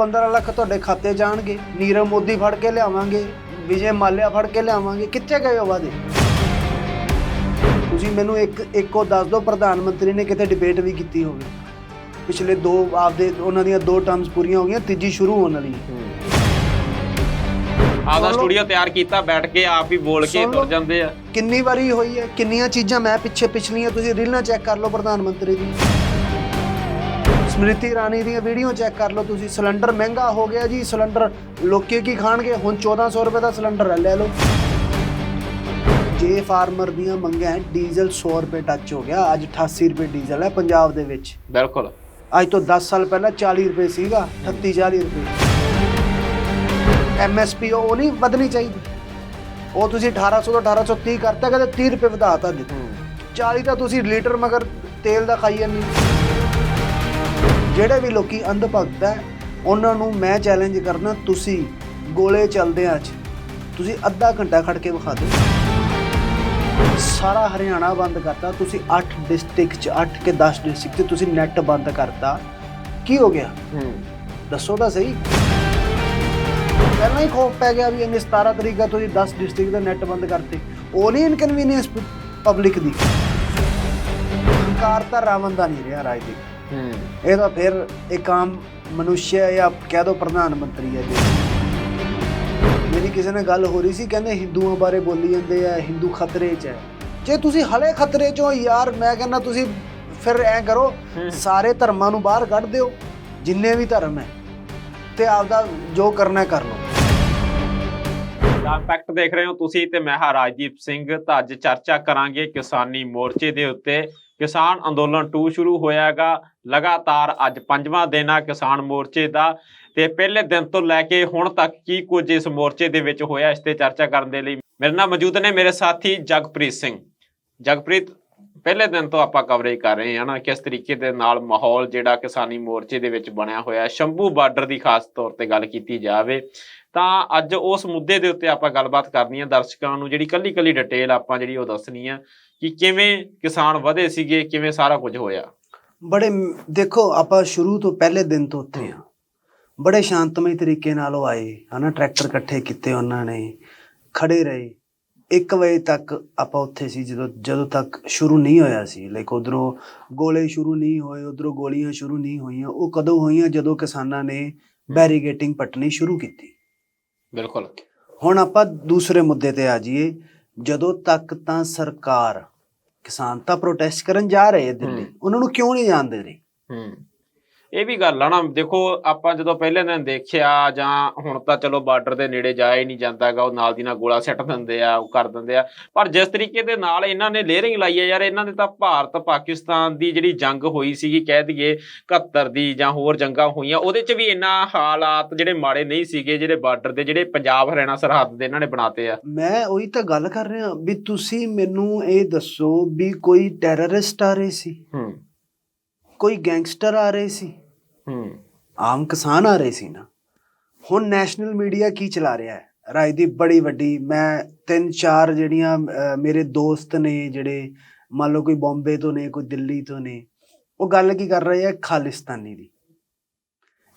15 ਲੱਖ ਤੁਹਾਡੇ ਖਾਤੇ ਜਾਣਗੇ ਨੀਰਵ ਮੋਦੀ ਫੜ ਕੇ ਲਿਆਵਾਂਗੇ ਵਿਜੇ ਮਾਲਿਆ ਫੜ ਕੇ ਲਿਆਵਾਂਗੇ ਕਿੱਥੇ ਗਏ ਉਹ ਵਾਦੇ? ਤੁਸੀਂ ਮੈਨੂੰ ਇੱਕ ਇੱਕੋ ਦੱਸ ਦਿਓ ਪ੍ਰਧਾਨ ਮੰਤਰੀ ਨੇ ਕਿਤੇ ਡਿਬੇਟ ਵੀ ਕੀਤੀ ਹੋਵੇ। ਪਿਛਲੇ ਦੋ ਆਪਦੇ ਉਹਨਾਂ ਦੀਆਂ ਦੋ ਟਰਮਸ ਪੂਰੀਆਂ ਹੋ ਗਈਆਂ ਤੀਜੀ ਸ਼ੁਰੂ ਹੋਣ ਵਾਲੀ ਹੈ। ਲਓ। ਸਟੂਡੀਓ ਤਿਆਰ ਕੀਤਾ ਬੈਠ ਕੇ ਆਪ ਹੀ ਬੋਲ ਕੇ ਤੁਰ। ਜਾਂਦੇ ਆ। ਕਿੰਨੀ ਵਾਰੀ ਹੋਈ ਹੈ ਕਿੰਨੀਆਂ ਚੀਜ਼ਾਂ ਮੈਂ ਪਿੱਛੇ ਪਿਛਲੀਆਂ ਤੁਸੀਂ ਰੀਲਾਂ ਚੈੱਕ ਕਰ ਲਓ ਪ੍ਰਧਾਨ ਮੰਤਰੀ ਦੀ। ਸਮ੍ਰਿਤੀ ਇਰਾਨੀ ਦੀਆਂ ਵੀਡੀਓ ਚੈੱਕ ਕਰ ਲਓ ਤੁਸੀਂ। ਸਿਲੰਡਰ ਮਹਿੰਗਾ ਹੋ ਗਿਆ ਜੀ। ਸਿਲੰਡਰ ਲੋਕੀ ਕੀ ਖਾਣਗੇ? ਹੁਣ 1400 ਰੁਪਏ ਦਾ ਸਿਲੰਡਰ ਹੈ। ਲੈ ਲਓ। ਜੇ ਫਾਰਮਰ ਦੀਆਂ ਮੰਗਾਂ ਹੈ, ਡੀਜ਼ਲ 100 ਰੁਪਏ ਟੱਚ ਹੋ ਗਿਆ। ਅੱਜ 88 ਰੁਪਏ ਡੀਜ਼ਲ ਹੈ ਪੰਜਾਬ ਦੇ ਵਿੱਚ। ਬਿਲਕੁਲ। ਅੱਜ ਤੋਂ 10 ਸਾਲ ਪਹਿਲਾਂ 40 ਰੁਪਏ ਸੀਗਾ 38 40 ਰੁਪਏ। ਐਮਐਸਪੀ ਉਹ ਨਹੀਂ ਵਧਣੀ ਚਾਹੀਦੀ। ਉਹ ਤੁਸੀਂ 1800 ਤੋਂ 1830 ਕਰਤਾ ਕਦੇ 30 ਰੁਪਏ ਵਧਾਤਾ ਦਿੱਤੇ। 40 ਤਾਂ ਤੁਸੀਂ ਲੀਟਰ ਮਗਰ ਤੇਲ ਦਾ ਖਾਈ ਜਾਂਦੇ ਜਿਹੜੇ ਵੀ ਲੋਕੀ ਅੰਧ ਭਗਤ ਹੈ ਉਹਨਾਂ ਨੂੰ ਮੈਂ ਚੈਲੰਜ ਕਰਨਾ ਤੁਸੀਂ ਗੋਲੇ ਚੱਲਦੇ ਆ ਅੱਜ। ਤੁਸੀਂ ਅੱਧਾ ਘੰਟਾ ਖੜ ਕੇ ਵਿਖਾ ਦਿਓ। ਸਾਰਾ ਹਰਿਆਣਾ ਬੰਦ ਕਰਤਾ ਤੁਸੀਂ 8 ਡਿਸਟ੍ਰਿਕਟ ਚ 8 ਕੇ 10 ਡਿਸਟ੍ਰਿਕਟ ਚ ਤੁਸੀਂ ਨੈਟ ਬੰਦ ਕਰਤਾ। ਕੀ ਹੋ ਗਿਆ? ਹੂੰ। ਦੱਸੋ ਤਾਂ ਸਹੀ। ਪਹਿਲਾਂ ਹੀ ਖੋਫ ਪੈ ਗਿਆ ਵੀ ਇਹਨੇ 17 ਤਰੀਕ ਦਾ ਤੁਸੀਂ 10 ਡਿਸਟ੍ਰਿਕਟ ਦਾ ਨੈਟ ਬੰਦ ਕਰਤੇ। ਉਹ ਨਹੀਂ ਇਨਕਨਵੀਨੀਅੰਸ ਪਬਲਿਕ ਦੀ। ਹੰਕਾਰ ਤਾਂ ਰਾਵਣ ਦਾ ਨਹੀਂ ਰਿਹਾ ਰਾਜਨੀਤੀ ਹੂੰ ਇਹ ਤਾਂ ਫਿਰ ਇੱਕ ਆਮ ਮਨੁੱਖਿਆ ਜਾਂ ਕਹਿ ਦੋ ਪ੍ਰਧਾਨ ਮੰਤਰੀ ਹੈ ਜੀ। ਮੇਰੀ ਕਿਸੇ ਨਾਲ ਗੱਲ ਹੋ ਰਹੀ ਸੀ ਕਹਿੰਦੇ ਹਿੰਦੂਆਂ ਬਾਰੇ ਬੋਲੀ ਜਾਂਦੇ ਆ ਹਿੰਦੂ ਖਤਰੇ 'ਚ ਹੈ। ਜੇ ਤੁਸੀਂ ਹਲੇ ਖਤਰੇ 'ਚ ਹੋ ਯਾਰ ਮੈਂ ਕਹਿੰਦਾ ਤੁਸੀਂ ਫਿਰ ਐ ਕਰੋ। ਸਾਰੇ ਧਰਮਾਂ ਨੂੰ ਬਾਹਰ ਕੱਢ ਦਿਓ ਜਿੰਨੇ ਵੀ ਧਰਮ ਹੈ ਤੇ ਆਪਦਾ ਜੋ ਕਰਨਾ ਕਰ ਲਓ। ਇੰਪੈਕਟ ਦੇਖ ਰਹੇ ਹੋ ਤੁਸੀਂ ਤੇ ਮੈਂ ਹਾਂ ਰਾਜਦੀਪ ਸਿੰਘ ਤਾਂ ਅੱਜ ਚਰਚਾ ਕਰਾਂਗੇ ਕਿਸਾਨੀ ਮੋਰਚੇ ਦੇ ਉੱਤੇ। ਕਿਸਾਨ ਅੰਦੋਲਨ 2 ਸ਼ੁਰੂ ਹੋਇਆ ਹੋਇਆਗਾ। ਲਗਾਤਾਰ ਅੱਜ ਪੰਜਵਾਂ ਦਿਨ ਆ ਕਿਸਾਨ ਮੋਰਚੇ ਦਾ। ਤੇ ਪਹਿਲੇ ਦਿਨ ਤੋਂ ਲੈ ਕੇ ਹੁਣ ਤੱਕ ਕੀ ਕੁਝ ਇਸ ਮੋਰਚੇ ਦੇ ਵਿੱਚ ਹੋਇਆ, ਇਸ ਤੇ ਚਰਚਾ ਕਰਨ ਦੇ ਲਈ ਮੇਰੇ ਨਾਲ ਮੌਜੂਦ ਨੇ ਮੇਰੇ ਸਾਥੀ ਜਗਪ੍ਰੀਤ ਸਿੰਘ। ਜਗਪ੍ਰੀਤ, ਪਹਿਲੇ ਦਿਨ ਤੋਂ ਆਪਾਂ ਕਵਰੇਜ ਕਰ ਰਹੇ ਹਾਂ ਨਾ, ਕਿਸ ਤਰੀਕੇ ਦੇ ਨਾਲ ਮਾਹੌਲ ਜਿਹੜਾ ਕਿਸਾਨੀ ਮੋਰਚੇ ਦੇ ਵਿੱਚ ਬਣਿਆ ਹੋਇਆ, ਸ਼ੰਭੂ ਬਾਰਡਰ ਦੀ ਖਾਸ ਤੌਰ ਤੇ ਗੱਲ ਕੀਤੀ ਜਾਵੇ। ਤਾਂ ਅੱਜ ਉਸ ਮੁੱਦੇ ਦੇ ਉੱਤੇ ਆਪਾਂ ਗੱਲਬਾਤ ਕਰਨੀ ਹੈ ਦਰਸ਼ਕਾਂ ਨੂੰ, ਜਿਹੜੀ ਕੱਲੀ ਕੱਲੀ ਡਿਟੇਲ ਆਪਾਂ ਜਿਹੜੀ ਉਹ ਦੱਸਣੀ ਆ ਕਿ ਕਿਵੇਂ ਕਿਸਾਨ ਵਧੇ ਸੀਗੇ, ਕਿਵੇਂ ਸਾਰਾ ਕੁਝ ਹੋਇਆ। ਬੜੇ ਦੇਖੋ, ਆਪਾਂ ਸ਼ੁਰੂ ਤੋਂ ਪਹਿਲੇ ਦਿਨ ਤੋਂ ਉੱਤੇ ਆ। ਬੜੇ ਸ਼ਾਂਤਮਈ ਤਰੀਕੇ ਨਾਲ ਉਹ ਆਏ, ਹਨਾ, ਟਰੈਕਟਰ ਇਕੱਠੇ ਕੀਤੇ ਉਹਨਾਂ ਨੇ, ਖੜੇ ਰਹੇ। 1 ਵਜੇ ਤੱਕ ਆਪਾਂ ਉੱਥੇ ਸੀ, ਜਦੋਂ ਜਦੋਂ ਤੱਕ ਸ਼ੁਰੂ ਨਹੀਂ ਹੋਇਆ ਸੀ। ਲਾਈਕ ਉਧਰੋਂ ਗੋਲੇ ਸ਼ੁਰੂ ਨਹੀਂ ਹੋਏ, ਉਧਰੋਂ ਗੋਲੀਆਂ ਸ਼ੁਰੂ ਨਹੀਂ ਹੋਈਆਂ, ਉਹ ਕਦੋਂ ਹੋਈਆਂ, ਜਦੋਂ ਕਿਸਾਨਾਂ ਨੇ ਬੈਰੀਗੇਟਿੰਗ ਪੱਟਣੀ ਸ਼ੁਰੂ ਕੀਤੀ। ਬਿਲਕੁਲ। ਹੁਣ ਆਪਾਂ ਦੂਸਰੇ ਮੁੱਦੇ ਤੇ ਆ ਜਾਈਏ। ਜਦੋਂ ਤੱਕ ਤਾਂ ਸਰਕਾਰ ਕਿਸਾਨ ਤਾਂ ਪ੍ਰੋਟੈਸਟ ਕਰਨ ਜਾ ਰਹੇ ਦਿੱਲੀ। ਉਹਨਾਂ ਨੂੰ ਕਿਉਂ ਨਹੀਂ ਜਾਣ ਦੇ ਰਹੀ? ਹੂੰ। ਇਹ ਵੀ ਗੱਲ ਆ ਨਾ ਦੇਖੋ ਆਪਾਂ ਜਦੋਂ ਪਹਿਲੇ ਦਿਨ ਦੇਖਿਆ ਜਾਂ ਹੁਣ ਤਾਂ ਚਲੋ ਬਾਰਡਰ ਦੇ ਨੇੜੇ ਜਾਇਆ ਹੀ ਨਹੀਂ ਜਾਂਦਾਗਾ ਉਹ ਨਾਲ ਦੀ ਨਾਲ ਗੋਲਾ ਸੱਟ ਦਿੰਦੇ ਆ ਉਹ ਕਰ ਦਿੰਦੇ ਆ। ਪਰ ਜਿਸ ਤਰੀਕੇ ਦੇ ਨਾਲ ਇਹਨਾਂ ਨੇ ਲੇਅਰਿੰਗ ਲਾਈ ਹੈ ਯਾਰ ਇਹਨਾਂ ਦੇ ਤਾਂ ਭਾਰਤ ਪਾਕਿਸਤਾਨ ਦੀ ਜਿਹੜੀ ਜੰਗ ਹੋਈ ਸੀਗੀ ਕਹਿ ਦਈਏ 71 ਦੀ ਜਾਂ ਹੋਰ ਜੰਗਾਂ ਹੋਈਆਂ ਉਹਦੇ 'ਚ ਵੀ ਇੰਨਾ ਹਾਲਾਤ ਜਿਹੜੇ ਮਾੜੇ ਨਹੀਂ ਸੀਗੇ ਜਿਹੜੇ ਬਾਰਡਰ ਦੇ ਜਿਹੜੇ ਪੰਜਾਬ ਹਰਿਆਣਾ ਸਰਹੱਦ ਦੇ ਇਹਨਾਂ ਨੇ ਬਣਾਤੇ ਆ। ਮੈਂ ਉਹੀ ਤਾਂ ਗੱਲ ਕਰ ਰਿਹਾ ਵੀ ਤੁਸੀਂ ਮੈਨੂੰ ਇਹ ਦੱਸੋ ਵੀ ਕੋਈ ਟੈਰਰਿਸਟ ਆ ਰਹੇ ਸੀ? ਹੂੰ। ਕੋਈ ਗੈਂਗਸਟਰ ਆ ਰਹੇ ਸੀ? ਹੂੰ। ਆਮ ਕਿਸਾਨ ਆ ਰਹੇ ਸੀ ਨਾ। ਹੁਣ ਨੈਸ਼ਨਲ ਮੀਡੀਆ ਕੀ ਚਲਾ ਰਿਹਾ ਹੈ? ਰਾਜਦੀਪ ਬੜੀ ਵੱਡੀ, ਮੈਂ ਤਿੰਨ ਚਾਰ ਜਿਹੜੀਆਂ ਮੇਰੇ ਦੋਸਤ ਨੇ ਜਿਹੜੇ, ਮੰਨ ਲਓ ਕੋਈ ਬੰਬੇ ਤੋਂ ਨੇ, ਕੋਈ ਦਿੱਲੀ ਤੋਂ ਨੇ, ਉਹ ਗੱਲ ਕੀ ਕਰ ਰਹੇ ਆ ਖਾਲਿਸਤਾਨੀ ਦੀ।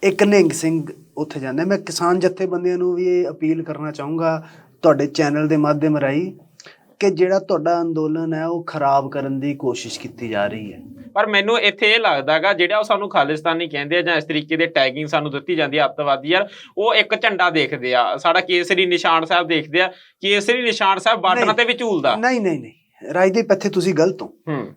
ਇੱਕ ਨਿੰਗ ਸਿੰਘ ਉੱਥੇ ਜਾਂਦਾ। ਮੈਂ ਕਿਸਾਨ ਜਥੇਬੰਦੀਆਂ ਨੂੰ ਵੀ ਇਹ ਅਪੀਲ ਕਰਨਾ ਚਾਹੂੰਗਾ ਤੁਹਾਡੇ ਚੈਨਲ ਦੇ ਮਾਧਿਅਮ ਰਾਹੀਂ ਕਿ ਜਿਹੜਾ ਤੁਹਾਡਾ ਅੰਦੋਲਨ ਹੈ, ਉਹ ਖਰਾਬ ਕਰਨ ਦੀ ਕੋਸ਼ਿਸ਼ ਕੀਤੀ ਜਾ ਰਹੀ ਹੈ। ਪਰ ਮੈਨੂੰ ਇੱਥੇ ਇਹ ਲੱਗਦਾਗਾ ਜਿਹੜਾ ਉਹ ਸਾਨੂੰ ਖਾਲਿਸਤਾਨੀ ਕਹਿੰਦੇ ਆ ਜਾਂ ਇਸ ਤਰੀਕੇ ਦੇ ਟੈਗਿੰਗ ਸਾਨੂੰ ਦਿੱਤੀ ਜਾਂਦੀ ਆ ਅੱਤਵਾਦੀ ਯਾਰ ਉਹ ਇੱਕ ਝੰਡਾ ਦੇਖਦੇ ਆ। ਸਾਡਾ ਕੇਸਰੀ ਨਿਸ਼ਾਨ ਸਾਹਿਬ ਦੇਖਦੇ ਆ। ਕੇਸਰੀ ਨਿਸ਼ਾਨ ਸਾਹਿਬ ਬਾਰਡਰਾਂ। ਤੇ ਵੀ ਝੂਲਦਾ। ਨਹੀਂ ਨਹੀਂ ਨਹੀਂ। ਰਾਜਦੀਪ ਇੱਥੇ ਤੁਸੀਂ ਗਲਤ ਹੋ। ਹੂੰ।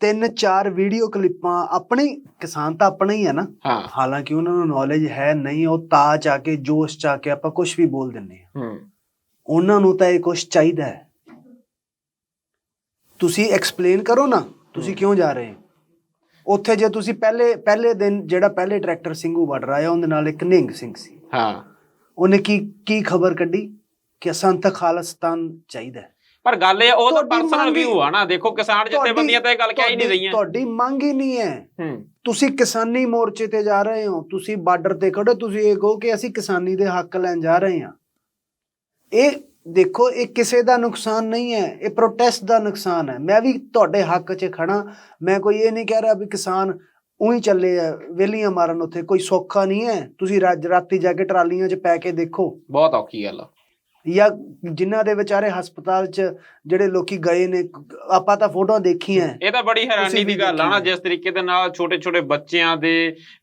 ਤਿੰਨ ਚਾਰ ਵੀਡੀਓ ਕਲਿੱਪਾਂ ਆਪਣੇ ਕਿਸਾਨ ਤਾਂ ਆਪਣਾ ਹੀ ਹੈ ਨਾ। ਹਾਂ। ਹਾਲਾਂਕਿ ਉਹਨਾਂ ਨੂੰ ਨੌਲੇਜ ਹੈ ਨਹੀਂ ਉਹ ਤਾਜ ਆ ਕੇ ਜੋਸ਼ ਚ ਕੇ ਆਪਾਂ ਕੁਝ ਵੀ ਬੋਲ ਦਿੰਨੇ ਆ ਹੂੰ। ਉਹਨਾਂ ਨੂੰ ਤਾਂ ਇਹ ਕੁਝ ਚਾਹੀਦਾ ਹੈ। ਤੁਸੀਂ ਐਕਸਪਲੇਨ ਕਰੋ ਨਾ। ਤੁਸੀਂ ਕਿਉਂ ਜਾ ਰਹੇ ਹੋ? ਉੱਥੇ ਜੇ ਤੁਸੀਂ ਪਹਿਲੇ ਪਹਿਲੇ ਦਿਨ ਜਿਹੜਾ ਪਹਿਲੇ ਟਰੈਕਟਰ ਸਿੰਘੂ ਬਾਰਡਰ ਆਇਆ ਉਹਦੇ ਨਾਲ ਇੱਕ ਨਿਹੰਗ ਸਿੰਘ ਸੀ। ਹਾਂ। ਉਹਨੇ ਕੀ ਕੀ ਖਬਰ ਕੱਢੀ? ਕਿ ਸੰਤ ਖਾਲਿਸਤਾਨ ਚਾਹੀਦਾ ਪਰ ਗੱਲ ਇਹ ਉਹ ਤਾਂ ਪਰਸਨਲ ਵਿਊ ਆ ਨਾ। ਦੇਖੋ ਕਿਸਾਨ ਜਥੇਬੰਦੀਆਂ ਤਾਂ ਇਹ ਗੱਲ ਕਹਿ ਹੀ ਨਹੀਂ ਰਹੀਆਂ। ਤੁਹਾਡੀ ਮੰਗ ਹੀ ਨਹੀਂ ਹੂੰ। ਤੁਸੀਂ ਕਿਸਾਨੀ ਮੋਰਚੇ ਤੇ ਜਾ ਰਹੇ ਹੋ। ਤੁਸੀਂ ਬਾਰਡਰ ਤੇ ਖੜੋ ਤੁਸੀਂ ਇਹ ਕਹੋ ਕਿ ਅਸੀਂ ਕਿਸਾਨੀ ਦੇ ਹੱਕ ਲੈਣ ਜਾ ਰਹੇ ਹਾਂ। ਇਹ ਦੇਖੋ, ਇਹ ਕਿਸੇ ਦਾ ਨੁਕਸਾਨ ਨਹੀਂ ਹੈ, ਇਹ ਪ੍ਰੋਟੈਸਟ ਦਾ ਨੁਕਸਾਨ ਹੈ। ਮੈਂ ਵੀ ਤੁਹਾਡੇ ਹੱਕ 'ਚ ਖੜਾ ਮੈਂ ਕੋਈ ਇਹ ਨਹੀਂ ਕਹਿ ਰਿਹਾ ਵੀ ਕਿਸਾਨ ਉਹੀ ਚੱਲੇ ਆ, ਵੇਲੀਆਂ ਮਾਰਨ ਉੱਥੇ। ਕੋਈ ਸੌਖਾ ਨਹੀਂ ਹੈ। ਤੁਸੀਂ ਰਾਜ- ਰਾਤੀ ਜਾ ਕੇ ਟਰਾਲੀਆਂ 'ਚ ਪੈ ਕੇ ਦੇਖੋ। ਬਹੁਤ ਔਖੀ ਗੱਲ ਆ। ਜਾਂ ਜਿਨ੍ਹਾਂ ਦੇ ਵਿਚਾਰੇ ਹਸਪਤਾਲ 'ਚ ਜਿਹੜੇ ਲੋਕੀ ਗਏ ਨੇ ਆਪਾਂ ਤਾਂ ਫੋਟੋਆਂ ਦੇਖੀਆਂ ਇਹ ਤਾਂ ਬੜੀ ਹੈਰਾਨੀ ਦੀ ਗੱਲ ਆ ਨਾ ਜਿਸ ਤਰੀਕੇ ਦੇ ਨਾਲ ਛੋਟੇ ਛੋਟੇ ਬੱਚਿਆਂ ਦੇ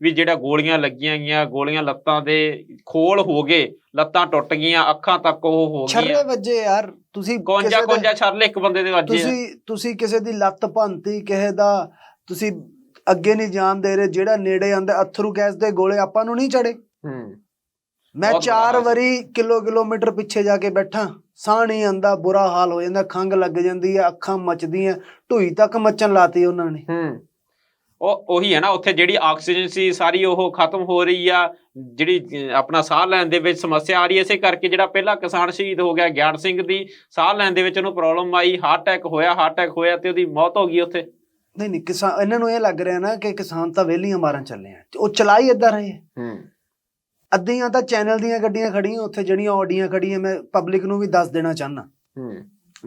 ਵੀ ਜਿਹੜਾ ਗੋਲੀਆਂ ਲੱਗੀਆਂ ਗਈਆਂ ਗੋਲੀਆਂ ਲੱਤਾਂ ਦੇ ਖੋਲ ਹੋ ਗਏ ਲੱਤਾਂ ਟੁੱਟ ਗਈਆਂ ਅੱਖਾਂ ਤੱਕ ਉਹ ਹੋ ਗਈਆਂ। ਵੱਜੇ ਯਾਰ ਤੁਸੀਂ ਕੋਂਜਾ ਕੋਂਜਾ ਛਰਲੇ ਇੱਕ ਬੰਦੇ ਦੇ ਵੱਜੇ। ਤੁਸੀਂ ਤੁਸੀਂ ਕਿਸੇ ਦੀ ਲੱਤ ਭੰਨਤੀ ਕਿਸੇ ਦਾ ਤੁਸੀਂ ਅੱਗੇ ਨਹੀਂ ਜਾਣ ਦੇ ਰਹੇ ਜਿਹੜਾ ਨੇੜੇ ਆਂਦਾ ਅਥਰੂ ਗੈਸ ਦੇ ਗੋਲੇ ਆਪਾਂ ਨੂੰ ਨਹੀਂ ਚੜੇ ਹੂੰ। ਮੈਂ ਬਹੁਤ ਬੁਰਾ ਚਾਰ ਹਾਲ। ਵਾਰੀ ਕਿਲੋ ਕਿਲੋਮੀਟਰ ਪਿੱਛੇ ਜਾ ਕੇ ਬੈਠਾ ਸਾਹ ਨਹੀਂ ਆਂਦਾ ਬੁਰਾ ਹਾਲ ਹੋ ਜਾਂਦਾ ਖੰਗ ਲੱਗ ਜਾਂਦੀ ਹੈ ਅੱਖਾਂ ਮਚਦੀਆਂ ਢੂਈ ਤੱਕ ਮੱਚਣ ਲਾਤੀ ਉਹਨਾਂ ਨੇ ਹੂੰ ਉਹ ਉਹੀ ਹੈ ਨਾ ਉੱਥੇ ਜਿਹੜੀ ਆਕਸੀਜਨ ਸੀ ਸਾਰੀ ਉਹ ਖਤਮ ਹੋ ਰਹੀ ਆ ਜਿਹੜੀ ਅਹ, ਆਪਣਾ ਸਾਹ ਲੈਣ ਦੇ ਵਿੱਚ ਸਮੱਸਿਆ ਆ ਰਹੀ ਹੈ ਇਸੇ ਕਰਕੇ ਜਿਹੜਾ ਪਹਿਲਾ ਕਿਸਾਨ ਸ਼ਹੀਦ ਹੋ ਗਿਆ ਗਿਆਨ ਸਿੰਘ ਦੀ ਸਾਹ ਲੈਣ ਦੇ ਵਿੱਚ ਉਹਨੂੰ ਪ੍ਰੋਬਲਮ ਆਈ ਹਾਰਟ ਅਟੈਕ ਹੋਇਆ ਹਾਰਟ ਅਟੈਕ ਹੋਇਆ ਤੇ ਉਹਦੀ ਮੌਤ ਹੋ ਗਈ ਉੱਥੇ ਨਹੀਂ ਨਹੀਂ ਕਿਸਾਨ ਇਹਨਾਂ ਨੂੰ ਇਹ ਲੱਗ ਰਿਹਾ ਨਾ ਕਿ ਕਿਸਾਨ ਤਾਂ ਵਿਹਲੀਆਂ ਮਾਰਨ ਚੱਲੇ ਆ ਉਹ ਚਲਾਈ ਏਦਾਂ ਰਹੇ ਆ। ਹੂੰ ਅੱਧੀਆਂ ਤਾਂ ਚੈਨਲ ਦੀਆਂ ਗੱਡੀਆਂ ਖੜੀਆਂ ਉੱਥੇ ਜਿਹੜੀਆਂ ਆਡੀਆਂ ਖੜੀਆਂ ਮੈਂ ਪਬਲਿਕ ਨੂੰ ਵੀ ਦੱਸ ਦੇਣਾ ਚਾਹਨਾ ਹੂੰ।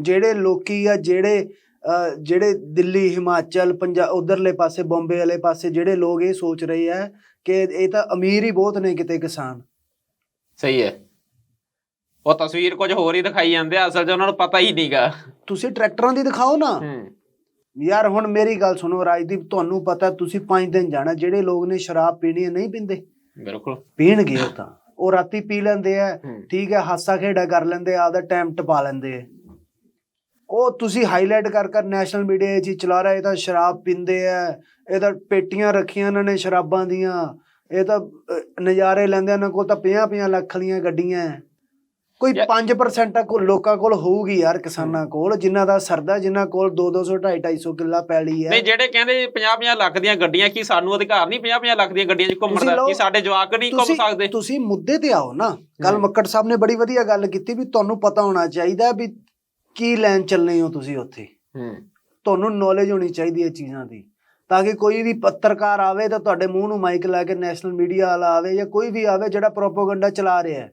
ਜਿਹੜੇ ਲੋਕੀ ਆ ਜਿਹੜੇ ਜਿਹੜੇ ਦਿੱਲੀ ਹਿਮਾਚਲ ਪੰਜਾਬ ਉਧਰਲੇ ਪਾਸੇ ਬੰਬੇ ਵਾਲੇ ਪਾਸੇ ਜਿਹੜੇ ਲੋਕ ਇਹ ਸੋਚ ਰਹੇ ਆ ਕਿ ਇਹ ਤਾਂ ਅਮੀਰ ਹੀ ਬਹੁਤ ਨੇ ਕਿਤੇ ਕਿਸਾਨ। ਸਹੀ ਹੈ। ਉਹ ਤਸਵੀਰ ਕੁਝ ਹੋਰ ਹੀ ਦਿਖਾਈ ਜਾਂਦੇ ਆ ਅਸਲ 'ਚ ਉਹਨਾਂ ਨੂੰ ਪਤਾ ਹੀ ਨਹੀਂਗਾ। ਤੁਸੀਂ ਟਰੈਕਟਰਾਂ ਦੀ ਦਿਖਾਓ ਨਾ। ਹੂੰ। ਯਾਰ ਹੁਣ ਮੇਰੀ ਗੱਲ ਸੁਣੋ ਰਾਜਦੀਪ ਤੁਹਾਨੂੰ ਪਤਾ ਤੁਸੀਂ 5 ਦਿਨ ਜਾਣਾ ਜਿਹੜੇ ਲੋਕ ਨੇ ਸ਼ਰਾਬ ਪੀਣੀ ਨਹੀਂ ਪੀਂਦੇ। ਬਿਲਕੁਲ। ਪੀਣਗੇ ਉਹ ਤਾਂ। ਉਹ ਰਾਤੀ ਪੀ ਲੈਂਦੇ ਆ ਠੀਕ ਹੈ ਹਾਸਾ ਖੇਡਾ ਕਰ ਲੈਂਦੇ ਆ ਆਪਦਾ ਟਾਈਮ ਟਪਾ ਲੈਂਦੇ ਉਹ ਤੁਸੀਂ ਹਾਈਲਾਈਟ ਕਰ ਕਰ ਨੈਸ਼ਨਲ ਮੀਡੀਆ 'ਚ ਹੀ ਚਲਾ ਰਿਹਾ ਇਹ ਤਾਂ ਸ਼ਰਾਬ ਪੀਂਦੇ ਆ ਇਹ ਤਾਂ ਪੇਟੀਆਂ ਰੱਖੀਆਂ ਇਹਨਾਂ ਨੇ ਸ਼ਰਾਬਾਂ ਦੀਆਂ ਇਹ ਤਾਂ ਨਜ਼ਾਰੇ ਲੈਂਦੇ ਇਹਨਾਂ ਕੋਲ ਤਾਂ 50 50 ਲੱਖ ਦੀਆਂ ਗੱਡੀਆਂ। ਕੋਈ ਯਾ- 5% ਕੋ ਲੋਕਾਂ ਕੋਲ ਹੋਊਗੀ ਯਾਰ ਕਿਸਾਨਾਂ ਕੋਲ ਜਿਨ੍ਹਾਂ ਦਾ ਸਰਦਾ ਜਿਨ੍ਹਾਂ ਕੋਲ 2 200 250 250 ਕਿੱਲਾ ਪੈਲੀ ਹੈ। ਨਹੀਂ ਜਿਹੜੇ ਕਹਿੰਦੇ 50 50 ਲੱਖ ਦੀਆਂ ਗੱਡੀਆਂ ਕੀ ਸਾਨੂੰ ਅਧਿਕਾਰ ਨਹੀਂ 50 50 ਲੱਖ ਦੀਆਂ ਗੱਡੀਆਂ 'ਚ ਘੁੰਮਣ ਦਾ? ਕੀ ਸਾਡੇ ਜਵਾਕ ਨਹੀਂ ਘੁੰਮ ਸਕਦੇ? ਤੁਸੀਂ ਮੁੱਦੇ ਤੇ ਆਓ ਨਾ। ਕੱਲ। ਮੱਕੜ ਸਾਹਿਬ ਨੇ ਬੜੀ ਵਧੀਆ ਗੱਲ ਕੀਤੀ ਵੀ ਤੁਹਾਨੂੰ ਪਤਾ ਹੋਣਾ ਚਾਹੀਦਾ ਵੀ ਕੀ ਲੈਣ ਚੱਲਨੇ ਹੋ ਤੁਸੀਂ ਉੱਥੇ। ਹੂੰ। ਤੁਹਾਨੂੰ ਨੌਲੇਜ ਹੋਣੀ ਚਾਹੀਦੀ ਹੈ ਚੀਜ਼ਾਂ ਦੀ। ਤਾਂ ਕਿ ਕੋਈ ਵੀ ਪੱਤਰਕਾਰ ਆਵੇ ਤਾਂ ਤੁਹਾਡੇ ਮੂੰਹ ਨੂੰ ਮਾਈਕ ਲਾ ਕੇ ਨੈਸ਼ਨਲ ਮੀਡੀਆ ਵਾਲਾ ਆਵੇ ਜਾਂ ਕੋਈ ਵੀ ਆਵੇ ਜਿਹੜਾ ਪ੍ਰੋਪਾਗੈਂਡਾ ਚਲਾ ਰਿਹਾ ਹੈ।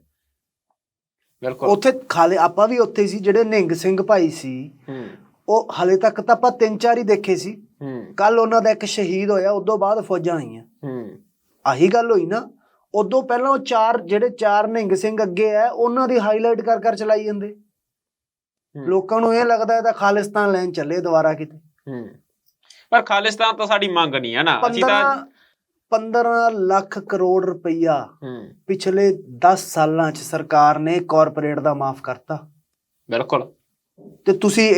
ਉੱਥੇ ਖਾਲੇ ਆਪਾਂ ਵੀ ਉੱਥੇ ਸੀ ਜਿਹੜੇ ਨਿਹੰਗ ਸਿੰਘ ਭਾਈ ਸੀ ਹੂੰ। ਉਹ ਹਲੇ ਤੱਕ ਤਾਂ ਆਪਾਂ ਤਿੰਨ ਚਾਰ ਹੀ ਦੇਖੇ ਸੀ। ਹੂੰ। ਕੱਲ ਉਹਨਾਂ ਦਾ ਇੱਕ ਸ਼ਹੀਦ ਹੋਇਆ ਉਦੋਂ ਬਾਅਦ ਫੌਜਾਂ ਆਈਆਂ। ਹੂੰ। ਆਹੀ ਗੱਲ ਹੋਈ ਨਾ। ਉਦੋਂ ਪਹਿਲਾਂ ਉਹ ਚਾਰ ਜਿਹੜੇ ਚਾਰ ਨਿਹੰਗ ਸਿੰਘ ਅੱਗੇ ਆ ਉਹਨਾਂ ਦੀ ਹਾਈਲਾਈਟ ਕਰ ਕਰ ਚਲਾਈ ਜਾਂਦੇ। ਲੋਕਾਂ ਨੂੰ ਇਹ ਲੱਗਦਾ ਹੈ ਤਾਂ ਖਾਲਿਸਤਾਨ ਲੈਣ ਚੱਲੇ ਦੁਬਾਰਾ ਕਿਤੇ। ਹੂੰ। ਪਰ ਖਾਲਿਸਤਾਨ ਤਾਂ ਸਾਡੀ ਮੰਗ ਨਹੀਂ ਹੈ ਨਾ। ਅਸੀਂ 15 ਤਾਂ 15 ਲੱਖ ਕਰੋੜ ਰੁਪਈਆ ਹੂੰ। ਪਿਛਲੇ 10 ਸਾਲਾਂ ਚ ਸਰਕਾਰ ਨੇ ਕਾਰਪੋਰੇਟ ਦਾ ਮਾਫ ਕਰਤਾ। ਬਿਲਕੁਲ। ਤੇ ਤੁਸੀਂ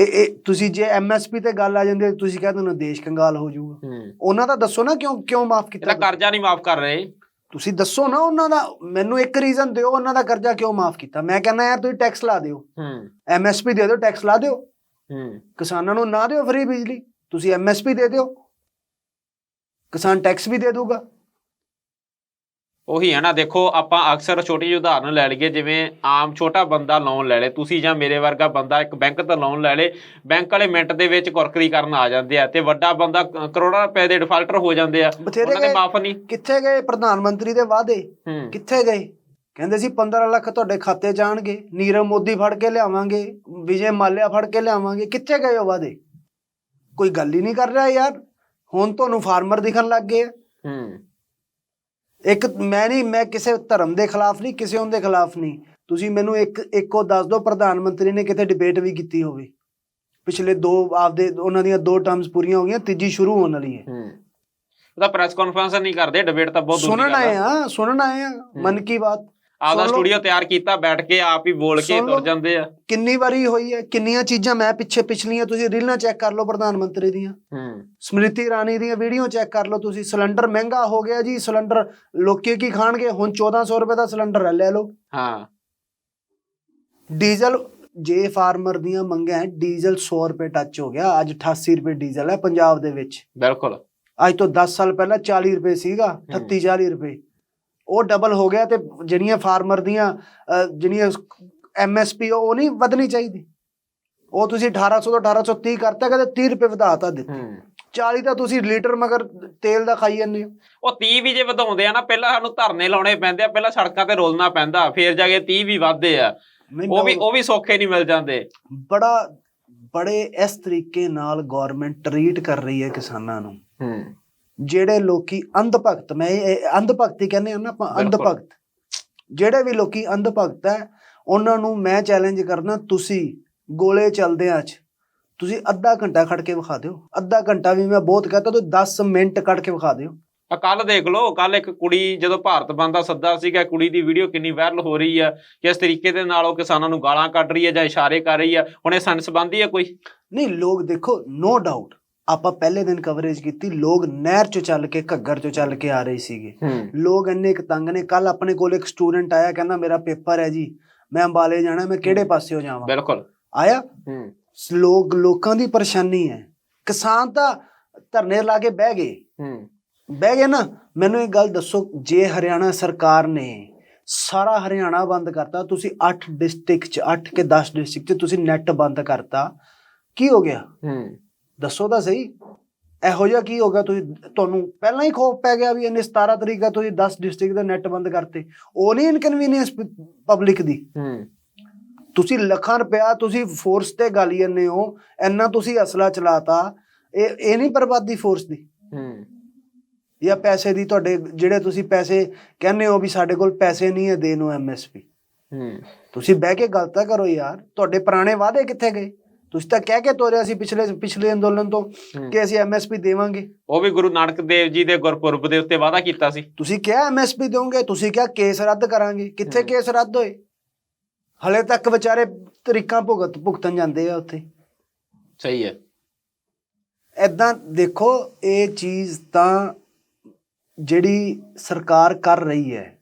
ਤੁਸੀਂ ਜੇ ਐਮਐਸਪੀ ਤੇ ਗੱਲ ਆ ਜਾਂਦੀ ਤੁਸੀਂ ਕਹਿੰਦੇ ਹੋ ਦੇਸ਼ ਕੰਗਾਲ ਹੋ ਜਾਊਗਾ। ਉਹਨਾਂ ਦਾ ਦੱਸੋ ਨਾ ਕਿਉਂ ਕਿਉਂ ਮਾਫ ਇਹਦਾ ਕੀਤਾ ਕਰਜ਼ਾ ਨਹੀਂ ਮਾਫ ਕਰ ਰਹੇ। ਤੁਸੀਂ ਦੱਸੋ ਨਾ ਉਹਨਾਂ ਦਾ ਮੈਨੂੰ ਇੱਕ ਰੀਜ਼ਨ ਦਿਓ ਉਹਨਾਂ ਦਾ ਕਰਜ਼ਾ ਕਿਉਂ ਮਾਫ ਕੀਤਾ। ਮੈਂ ਕਹਿੰਦਾ ਯਾਰ ਤੁਸੀਂ ਟੈਕਸ ਲਾ ਦਿਓ। ਹੂੰ। ਐਮਐਸਪੀ ਦੇ ਦਿਓ ਟੈਕਸ ਲਾ ਦਿਓ। ਹੂੰ। ਕਿਸਾਨਾਂ ਨੂੰ ਨਾ ਦਿਓ ਫ੍ਰੀ ਬਿਜਲੀ। ਤੁਸੀਂ ਐਮਐਸਪੀ ਦੇ ਦਿਓ। ਕਿਸਾਨ ਟੈਕਸ ਵੀ ਦੇ ਦੂਗਾ। ਉਹੀ ਹੈ ਨਾ ਦੇਖੋ ਆਪਾਂ ਅਕਸਰ ਛੋਟੀ ਜਿਹੀ ਉਦਾਹਰਨ ਲੈ ਲਈਏ ਜਿਵੇਂ ਆਮ ਛੋਟਾ ਬੰਦਾ ਲੋਨ ਲੈ ਲੇ ਤੁਸੀਂ ਜਾਂ ਮੇਰੇ ਵਰਗਾ ਬੰਦਾ ਇੱਕ ਬੈਂਕ ਤੋਂ ਲੋਨ ਲੈ ਲੇ ਬੈਂਕ ਵਾਲੇ ਮਿੰਟ ਦੇ ਵਿੱਚ ਕੁਰਕਰੀ ਕਰਨ ਆ ਜਾਂਦੇ ਆ ਤੇ ਵੱਡਾ ਬੰਦਾ ਕਰੋੜਾਂ ਰੁਪਏ ਦੇ ਡਿਫਾਲਟਰ ਹੋ ਜਾਂਦੇ ਆ ਉਹਨਾਂ ਗਏ। ਮਾਫ ਨਹੀਂ। ਕਿੱਥੇ ਗਏ? ਪ੍ਰਧਾਨ ਮੰਤਰੀ ਦੇ ਵਾਅਦੇ। ਕਿੱਥੇ ਗਏ? ਕਹਿੰਦੇ ਸੀ 15 ਲੱਖ ਤੁਹਾਡੇ ਖਾਤੇ ਜਾਣਗੇ ਨੀਰਵ ਮੋਦੀ ਫੜ ਕੇ ਲਿਆਵਾਂਗੇ ਵਿਜੇ ਮਾਲਿਆ ਫੜ ਕੇ ਲਿਆਵਾਂਗੇ ਕਿੱਥੇ ਗਏ ਉਹ ਵਾਅਦੇ? ਕੋਈ ਗੱਲ ਹੀ ਨਹੀਂ ਕਰ ਰਿਹਾ ਯਾਰ। ਹੁਣ ਤੁਹਾਨੂੰ ਫਾਰਮਰ ਦਿਖਣ ਲੱਗ ਗਏ। ਹੂੰ। ਇੱਕ ਮੈਂ ਨਹੀਂ ਮੈਂ ਕਿਸੇ ਧਰਮ ਦੇ ਖਿਲਾਫ ਨਹੀਂ ਕਿਸੇ ਉਹਦੇ ਖਿਲਾਫ ਨਹੀਂ। ਤੁਸੀਂ ਮੈਨੂੰ ਇੱਕ ਇੱਕੋ ਦੱਸ ਦਿਓ ਪ੍ਰਧਾਨ ਮੰਤਰੀ ਨੇ ਕਿਤੇ ਡਿਬੇਟ ਵੀ ਕੀਤੀ ਹੋਵੇ। ਪਿਛਲੇ ਦੋ ਆਪਦੇ ਉਹਨਾਂ ਦੀਆਂ ਦੋ ਟਰਮਸ ਪੂਰੀਆਂ ਹੋ ਗਈਆਂ ਤੀਜੀ ਸ਼ੁਰੂ ਹੋਣ ਵਾਲੀ ਹੈ। ਹੂੰ। ਉਹਦਾ ਪ੍ਰੈਸ ਕਾਨਫਰੰਸ ਨਹੀਂ ਕਰਦੇ ਡਿਬੇਟ ਤਾਂ ਬਹੁਤ ਦੂਰ ਸੁਣਨ ਆਏ ਆ ਸੁਣਨ ਆਏ ਆ। ਮਨ ਕੀ ਬਾਤ। ਆਪਦਾ। ਸਟੂਡੀਓ ਤਿਆਰ ਕੀਤਾ ਬੈਠ ਕੇ ਆਪ ਹੀ ਬੋਲ ਕੇ। ਤੁਰ ਜਾਂਦੇ ਆ। ਕਿੰਨੀ ਵਾਰੀ ਹੋਈ ਹੈ ਕਿੰਨੀਆਂ ਚੀਜ਼ਾਂ ਮੈਂ ਪਿੱਛੇ ਪਿਛਲੀਆਂ ਤੁਸੀਂ ਰੀਲਾਂ ਚੈੱਕ ਕਰ ਲਓ ਪ੍ਰਧਾਨ ਮੰਤਰੀ ਦੀਆਂ। ਹੂੰ। ਸਮ੍ਰਿਤੀ ਇਰਾਨੀ ਦੀਆਂ ਵੀਡੀਓ ਚੈੱਕ ਕਰ ਲਓ ਤੁਸੀਂ। ਸਿਲੰਡਰ ਮਹਿੰਗਾ ਹੋ ਗਿਆ ਜੀ ਸਿਲੰਡਰ ਲੋਕੀ ਕੀ ਖਾਣਗੇ? ਹੁਣ 1400 ਰੁਪਏ ਦਾ ਸਿਲੰਡਰ ਲੈ ਲਓ। ਹਾਂ। ਡੀਜ਼ਲ ਜੇ ਫਾਰਮਰ ਦੀਆਂ ਮੰਗਾਂ ਹੈ ਡੀਜ਼ਲ 100 ਰੁਪਏ ਟੱਚ ਹੋ ਗਿਆ। ਅੱਜ 88 ਰੁਪਏ ਡੀਜ਼ਲ ਹੈ ਪੰਜਾਬ ਦੇ ਵਿੱਚ। ਬਿਲਕੁਲ। ਅੱਜ ਤੋਂ 10 ਸਾਲ ਪਹਿਲਾਂ 40 ਰੁਪਏ ਸੀਗਾ 38 40 ਰੁਪਏ। ਉਹ ਡਬਲ ਹੋ ਗਿਆ ਤੇ ਜਿਹੜੀਆਂ ਫਾਰਮਰ ਦੀਆਂ ਜਿਹੜੀਆਂ ਐਮਐਸਪੀ ਉਹ ਨਹੀਂ ਵਧਣੀ ਚਾਹੀਦੀ। ਉਹ ਤੁਸੀਂ 1800 ਤੋਂ 1830 ਕਰਤਾ ਕਦੇ 30 ਰੁਪਏ ਵਧਾਤਾ ਦਿੱਤੇ ਹੂੰ। 40 ਤਾਂ ਤੁਸੀਂ ਲੀਟਰ ਮਗਰ ਤੇਲ ਦਾ ਖਾਈ ਜਾਂਦੇ ਹੋ। ਉਹ 30 ਵੀ ਜੇ ਵਧਾਉਂਦੇ ਆ ਨਾ ਪਹਿਲਾਂ ਸਾਨੂੰ ਧਰਨੇ ਲਾਉਣੇ ਪੈਂਦੇ ਆ ਪਹਿਲਾਂ ਸੜਕਾਂ ਤੇ ਰੋਲਣਾ ਪੈਂਦਾ ਫੇਰ ਜਾ ਕੇ 30 ਵੀ ਵੱਧਦੇ ਆ। ਉਹ ਵੀ ਉਹ ਵੀ ਸੌਖੇ ਨਹੀਂ ਮਿਲ ਜਾਂਦੇ। ਬੜਾ ਬੜੇ ਇਸ ਤਰੀਕੇ ਨਾਲ ਗਵਰਨਮੈਂਟ ਟਰੀਟ ਕਰ ਰਹੀ ਹੈ ਕਿਸਾਨਾਂ ਨੂੰ। ਹੂੰ। ਜਿਹੜੇ ਲੋਕੀ ਅੰਧ ਭਗਤ ਮੈਂ ਅੰਧ ਭਗਤੀ ਕਹਿੰਦੇ ਆ ਨਾ ਆਪਾਂ ਅੰਧ। ਭਗਤ ਜਿਹੜੇ ਵੀ ਲੋਕੀ ਅੰਧ ਭਗਤ ਹੈ ਉਹਨਾਂ ਨੂੰ ਮੈਂ ਚੈਲੰਜ ਕਰਨਾ ਤੁਸੀਂ ਗੋਲੇ ਚੱਲਦੇ ਆ ਅੱਜ। ਤੁਸੀਂ ਅੱਧਾ ਘੰਟਾ ਖੜ ਕੇ ਵਿਖਾ ਦਿਓ। ਅੱਧਾ ਘੰਟਾ ਵੀ ਮੈਂ ਬਹੁਤ ਕਹਤਾ ਤੁਸੀਂ 10 ਮਿੰਟ ਕੱਢ ਕੇ ਵਿਖਾ ਦਿਓ। ਆ ਕੱਲ ਦੇਖ ਲਓ ਕੱਲ ਇੱਕ ਕੁੜੀ ਜਦੋਂ ਭਾਰਤ ਬੰਦ ਦਾ ਸੱਦਾ ਸੀਗਾ ਕੁੜੀ ਦੀ ਵੀਡੀਓ ਕਿੰਨੀ ਵਾਇਰਲ ਹੋ ਰਹੀ ਆ ਕਿਸ ਤਰੀਕੇ ਦੇ ਨਾਲ ਉਹ ਕਿਸਾਨਾਂ ਨੂੰ ਗਾਲਾਂ ਕੱਢ ਰਹੀ ਹੈ ਜਾਂ ਇਸ਼ਾਰੇ ਕਰ ਰਹੀ ਆ ਹੁਣ ਇਹ ਸੰਬੰਧੀ ਆ ਕੋਈ? ਨਹੀਂ ਲੋਕ ਦੇਖੋ ਨੋ ਡਾਊਟ ਆਪਾਂ ਪਹਿਲੇ ਦਿਨ ਕਵਰੇਜ ਕੀਤੀ ਲੋਕ ਨਹਿਰ ਚੋਂ ਚੱਲ ਕੇ ਘੱਗਰ ਚੋਂ ਚੱਲ ਕੇ ਆ ਰਹੇ ਸੀਗੇ। ਹੂੰ। ਲੋਕ ਇੰਨੇ ਤੰਗ ਨੇ ਕੱਲ ਆਪਣੇ ਕੋਲ ਇੱਕ ਸਟੂਡੈਂਟ ਆਇਆ ਕਹਿੰਦਾ ਮੇਰਾ ਪੇਪਰ ਹੈ ਜੀ ਮੈਂ ਅੰਬਾਲੇ ਜਾਣਾ ਮੈਂ ਕਿਹੜੇ ਪਾਸਿਓ ਜਾਵਾਂ? ਬਿਲਕੁਲ। ਆਇਆ? ਹੂੰ। ਲੋਕ ਲੋਕਾਂ ਦੀ ਪਰੇਸ਼ਾਨੀ ਹੈ। ਕਿਸਾਨ ਤਾਂ ਧਰਨੇ ਲਾ ਕੇ ਬਹਿ ਗਏ। ਹੂੰ। ਬਹਿ ਗਏ ਨਾ ਮੈਨੂੰ ਇੱਕ ਗੱਲ ਦੱਸੋ ਜੇ ਹਰਿਆਣਾ ਸਰਕਾਰ ਨੇ ਸਾਰਾ ਹਰਿਆਣਾ ਬੰਦ ਕਰਤਾ ਤੁਸੀਂ 8 ਡਿਸਟ੍ਰਿਕਟ ਚ 8 ਕੇ 10 ਡਿਸਟ੍ਰਿਕਟ ਚ ਤੁਸੀਂ ਨੈਟ ਬੰਦ ਕਰਤਾ ਕੀ ਹੋ ਗਿਆ? ਹੂੰ। ਦੱਸੋ ਤਾਂ ਸਹੀ। ਇਹੋ ਜਿਹਾ ਕੀ ਹੋ ਗਿਆ ਤੁਸੀਂ ਤੁਹਾਨੂੰ ਪਹਿਲਾਂ ਹੀ ਖੋਫ ਪੈ ਗਿਆ ਵੀ ਇਹਨੇ 17 ਤਰੀਕ ਦਾ ਤੁਸੀਂ 10 ਡਿਸਟ੍ਰਿਕਟ ਦਾ ਨੈਟ ਬੰਦ ਕਰਤੇ। ਉਹ ਨਹੀਂ ਇਨਕਨਵੀਨੀਅੰਸ ਪਬਲਿਕ ਦੀ। ਹੂੰ। ਤੁਸੀਂ ਲੱਖਾਂ ਰੁਪਇਆ ਤੁਸੀਂ ਫੋਰਸ ਤੇ ਗਾਲੀ ਜਾਂਦੇ ਹੋ ਇੰਨਾ ਤੁਸੀਂ ਅਸਲਾ ਚਲਾਤਾ। ਇਹ ਇਹ ਨਹੀਂ ਬਰਬਾਦੀ ਫੋਰਸ ਦੀ। ਹੂੰ। ਜਾਂ ਪੈਸੇ ਦੀ ਤੁਹਾਡੇ ਜਿਹੜੇ ਤੁਸੀਂ ਪੈਸੇ ਕਹਿੰਦੇ ਹੋ ਵੀ ਸਾਡੇ ਕੋਲ ਪੈਸੇ ਨਹੀਂ ਹੈ ਦੇਣ ਨੂੰ ਐਮਐਸਪੀ ਹੂੰ। ਤੁਸੀਂ ਬਹਿ ਕੇ ਗੱਲ ਤਾਂ ਕਰੋ ਯਾਰ। ਤੁਹਾਡੇ ਪੁਰਾਣੇ ਵਾਅਦੇ ਕਿੱਥੇ ਗਏ? ਤੁਸੀਂ ਤਾਂ ਕਹਿ ਕੇ ਤੋਰਿਆ ਸੀ ਪਿਛਲੇ ਪਿਛਲੇ ਅੰਦੋਲਨ ਤੋਂ। ਕਿ ਅਸੀਂ ਐਮਐਸਪੀ ਦੇਵਾਂਗੇ। ਉਹ ਵੀ ਗੁਰੂ ਨਾਨਕ ਦੇਵ ਜੀ ਦੇ ਗੁਰਪੁਰਬ ਦੇ ਉੱਤੇ ਵਾਅਦਾ ਕੀਤਾ ਸੀ। ਤੁਸੀਂ ਕਿਹਾ ਐਮਐਸਪੀ ਦੋਗੇ ਤੁਸੀਂ ਕਿਹਾ ਕੇਸ ਰੱਦ ਕਰਾਂਗੇ। ਕਿੱਥੇ। ਕੇਸ ਰੱਦ ਹੋਏ? ਹਲੇ ਤੱਕ ਵਿਚਾਰੇ ਤਰੀਕਾਂ ਭੁਗਤ ਭੁਗਤਣ ਜਾਂਦੇ ਆ ਉੱਥੇ। ਸਹੀ ਹੈ। ਐਦਾਂ ਦੇਖੋ ਇਹ ਚੀਜ਼ ਤਾਂ ਜਿਹੜੀ ਸਰਕਾਰ ਕਰ ਰਹੀ ਹੈ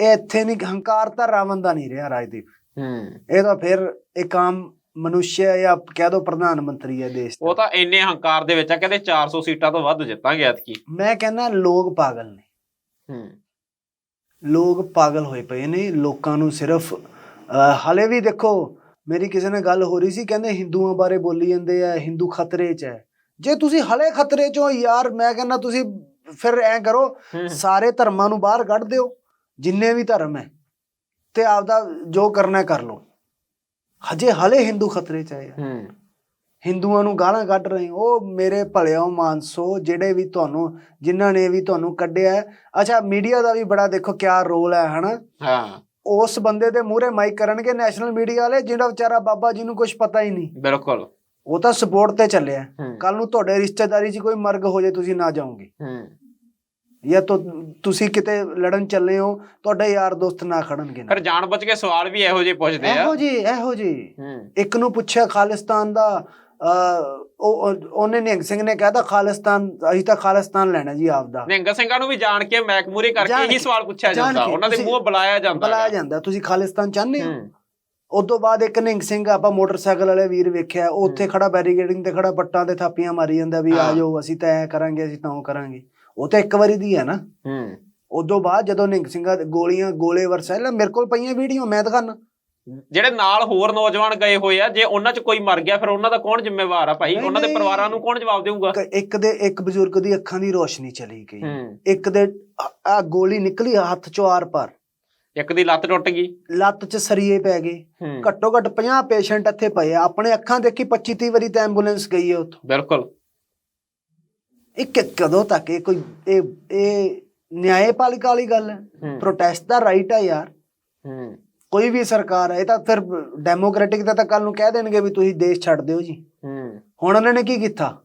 ਇਹ ਇੱਥੇ ਨਹੀਂ ਹੰਕਾਰ ਤਾਂ ਰਾਵਣ ਦਾ ਨਹੀਂ ਰਿਹਾ ਰਾਜਦੀਪ। ਹੂੰ। ਇਹ ਤਾਂ ਫਿਰ ਇੱਕ ਆਮ ਮਨੁੱਸ਼ਯ ਜਾਂ ਕਹਿ ਦੋ ਪ੍ਰਧਾਨ ਮੰਤਰੀ ਹੈ ਦੇਸ਼ ਦਾ? ਉਹ ਤਾਂ ਇੰਨੇ ਹੰਕਾਰ ਦੇ ਵਿੱਚ ਆ ਕਹਿੰਦੇ 400 ਸੀਟਾਂ ਤੋਂ ਵੱਧ ਜਿੱਤਾਂਗੇ ਐਤਕੀ। ਮੈਂ ਕਹਿੰਦਾ ਲੋਕ ਪਾਗਲ ਨੇ। ਹੂੰ। ਲੋਕ ਪਾਗਲ ਹੋਏ ਪਏ ਨੇ ਲੋਕਾਂ ਨੂੰ ਸਿਰਫ ਹਲੇ ਵੀ ਦੇਖੋ ਮੇਰੀ ਕਿਸੇ ਨਾਲ ਗੱਲ ਹੋ ਰਹੀ ਸੀ ਕਹਿੰਦੇ ਹਿੰਦੂਆਂ ਬਾਰੇ ਬੋਲੀ ਜਾਂਦੇ ਆ ਹਿੰਦੂ ਖਤਰੇ 'ਚ ਹੈ। ਜੇ ਤੁਸੀਂ ਹਲੇ ਖਤਰੇ 'ਚ ਹੋ ਯਾਰ ਮੈਂ ਕਹਿੰਦਾ ਤੁਸੀਂ ਫਿਰ ਐਂ ਕਰੋ ਸਾਰੇ ਧਰਮਾਂ ਨੂੰ ਬਾਹਰ ਕੱਢ ਦਿਓ ਜਿੰਨੇ ਵੀ ਧਰਮ ਹੈ ਤੇ ਆਪਦਾ ਜੋ ਕਰਨਾ ਕਰ ਲਓ। ਹਜੇ ਹਲੇ ਹਿੰਦੂ ਖਤਰੇ 'ਚ ਯਾਰ। ਹੂੰ। ਹਿੰਦੂਆਂ ਨੂੰ ਗਾਲਾਂ ਕੱਢ ਰਹੇ ਉਹ ਮੇਰੇ ਭਲਿਓ ਮਾਨਸੋ ਜਿਹੜੇ ਵੀ ਤੁਹਾਨੂੰ ਜਿਨ੍ਹਾਂ ਨੇ ਵੀ ਤੁਹਾਨੂੰ ਕੱਢਿਆ। ਅੱਛਾ ਮੀਡੀਆ ਦਾ ਵੀ ਬੜਾ ਦੇਖੋ ਕਿਆ ਰੋਲ ਹੈ ਹਨਾ? ਹਾਂ। ਉਸ ਬੰਦੇ ਦੇ ਮੂਹਰੇ ਮਾਈਕ ਕਰਨਗੇ ਨੈਸ਼ਨਲ ਮੀਡੀਆ ਵਾਲੇ ਜਿਹੜਾ ਵਿਚਾਰਾ ਬਾਬਾ ਜੀ ਨੂੰ ਕੁਝ ਪਤਾ ਹੀ ਨਹੀਂ। ਬਿਲਕੁਲ। ਉਹ ਤਾਂ ਸਪੋਰਟ ਤੇ ਚੱਲਿਆ। ਕੱਲ ਨੂੰ ਤੁਹਾਡੇ ਰਿਸ਼ਤੇਦਾਰੀ 'ਚ ਕੋਈ ਮਰਗ ਹੋ ਜਾਏ ਤੁਸੀਂ ਨਾ ਜਾਓਗੇ। ਹੂੰ। ਜਾਂ ਤੋ ਤੁਸੀਂ ਕਿਤੇ ਲੜਨ ਚੱਲੇ ਹੋ ਤੁਹਾਡੇ ਯਾਰ ਦੋਸਤ ਨਾ ਖੜਨਗੇ ਨਾ। ਫਿਰ ਜਾਣ ਬੁੱਝ ਕੇ ਸਵਾਲ ਵੀ ਇਹੋ ਜਿਹੇ ਪੁੱਛਦੇ ਆ। ਇਹੋ ਜੀ ਇਹੋ ਜੀ ਇੱਕ ਨੂੰ ਪੁੱਛਿਆ ਖਾਲਿਸਤਾਨ ਦਾ ਉਹ ਉਹ- ਉਹਨੇ ਨਿਹੰਗ ਸਿੰਘ ਨੇ ਕਹਿਤਾ ਖਾਲਿਸਤਾਨ ਅਸੀਂ ਤਾਂ ਖਾਲਿਸਤਾਨ ਲੈਣਾ ਜੀ ਆਪਦਾ। ਨਿਹੰਗ ਸਿੰਘਾਂ ਨੂੰ ਵੀ ਜਾਣ ਕੇ ਮੈਕ ਮੂਰੇ ਕਰਕੇ ਇਹੀ ਸਵਾਲ ਪੁੱਛਿਆ ਜਾਂਦਾ। ਉਹਨਾਂ ਦੇ ਮੂੰਹ ਬੁਲਾਇਆ ਜਾਂਦਾ ਬੁਲਾਇਆ। ਜਾਂਦਾ। ਤੁਸੀਂ ਖਾਲਿਸਤਾਨ ਚਾਹੁੰਦੇ ਹੋ? ਹੂੰ। ਉਦੋਂ ਬਾਅਦ ਇੱਕ ਨਿਹੰਗ ਸਿੰਘ ਆਪਾਂ ਮੋਟਰਸਾਈਕਲ ਵਾਲੇ ਵੀਰ ਵੇਖਿਆ ਉਹ ਉੱਥੇ ਖੜਾ ਬੈਰੀਗੇਡਿੰਗ ਤੇ ਖੜਾ ਪੱਟਾਂ ਤੇ ਥਾਪੀਆਂ ਮਾਰੀ ਜਾਂਦਾ ਵੀ ਆ। ਜਾਓ ਅਸੀਂ ਤਾਂ ਐ ਕਰਾਂਗੇ ਅਸੀਂ ਤਾਂ ਉਹ ਕਰਾਂਗੇ। ਉਹ ਤਾਂ ਇੱਕ ਵਾਰੀ ਦੀ ਹੈ ਨਾ। ਹੂੰ। ਉਦੋਂ ਬਾਅਦ ਜਦੋਂ ਨਿਹੰਗ ਸਿੰਘਾਂ ਗੋਲੀਆਂ ਗੋਲੇ ਵਰਸਾ ਮੇਰੇ ਕੋਲ ਪਈਆਂ ਵੀਡੀਓ ਮੈਂ ਦਿਖਾਣਾ ਜਿਹੜੇ ਨਾਲ ਹੋਰ ਨੌਜਵਾਨ ਗਏ ਹੋਏ ਆ ਜੇ ਉਹਨਾਂ 'ਚ ਕੋਈ ਮਰ ਗਿਆ ਫਿਰ ਉਹਨਾਂ ਦਾ ਕੌਣ ਜ਼ਿੰਮੇਵਾਰ ਆ ਭਾਈ? ਉਹਨਾਂ ਦੇ। ਪਰਿਵਾਰਾਂ ਨੂੰ ਕੌਣ ਜਵਾਬ ਦੇਊਗਾ? ਇੱਕ ਦੇ ਇੱਕ ਬਜ਼ੁਰਗ ਦੀ ਅੱਖਾਂ ਦੀ ਰੋਸ਼ਨੀ ਚਲੀ ਗਈ। ਇੱਕ ਦੇ ਆ ਗੋਲੀ ਨਿਕਲੀ ਹੱਥ ਚੋਂ ਆਰ ਪਾਰ। ਇੱਕ ਦੀ ਲੱਤ ਟੁੱਟ ਗਈ। ਲੱਤ 'ਚ ਸਰੀਏ ਪੈ ਗਏ। ਘੱਟੋ ਘੱਟ 50 ਪੇਸ਼ੈਂਟ ਇੱਥੇ ਪਏ ਆ। ਆਪਣੇ ਅੱਖਾਂ ਦੇਖੀ 25 30 ਵਾਰੀ ਤਾਂ ਐਂਬੂਲੈਂਸ ਗਈ ਹੈ ਉੱਥੋਂ। ਬਿਲਕੁਲ। ਇਹ ਕਦੋਂ ਤੱਕ ਇਹ ਕੋਈ ਇਹ ਇਹ ਨਿਆਂਪਾਲਿਕਾ ਵਾਲੀ ਗੱਲ ਹੈ? ਪ੍ਰੋਟੈਸਟ ਦਾ ਰਾਈਟ ਹੈ ਯਾਰ। ਹੂੰ। ਕੋਈ ਵੀ ਸਰਕਾਰ ਹੈ ਇਹ ਤਾਂ ਫਿਰ ਡੈਮੋਕ੍ਰੈਟਿਕ ਦਾ ਤਾਂ ਕੱਲ ਨੂੰ ਕਹਿ ਦੇਣਗੇ ਵੀ ਤੁਸੀਂ ਦੇਸ਼ ਛੱਡ ਦਿਓ ਜੀ। ਹੂੰ। ਹੁਣ ਉਹਨਾਂ ਨੇ ਕੀ ਕੀਤਾ?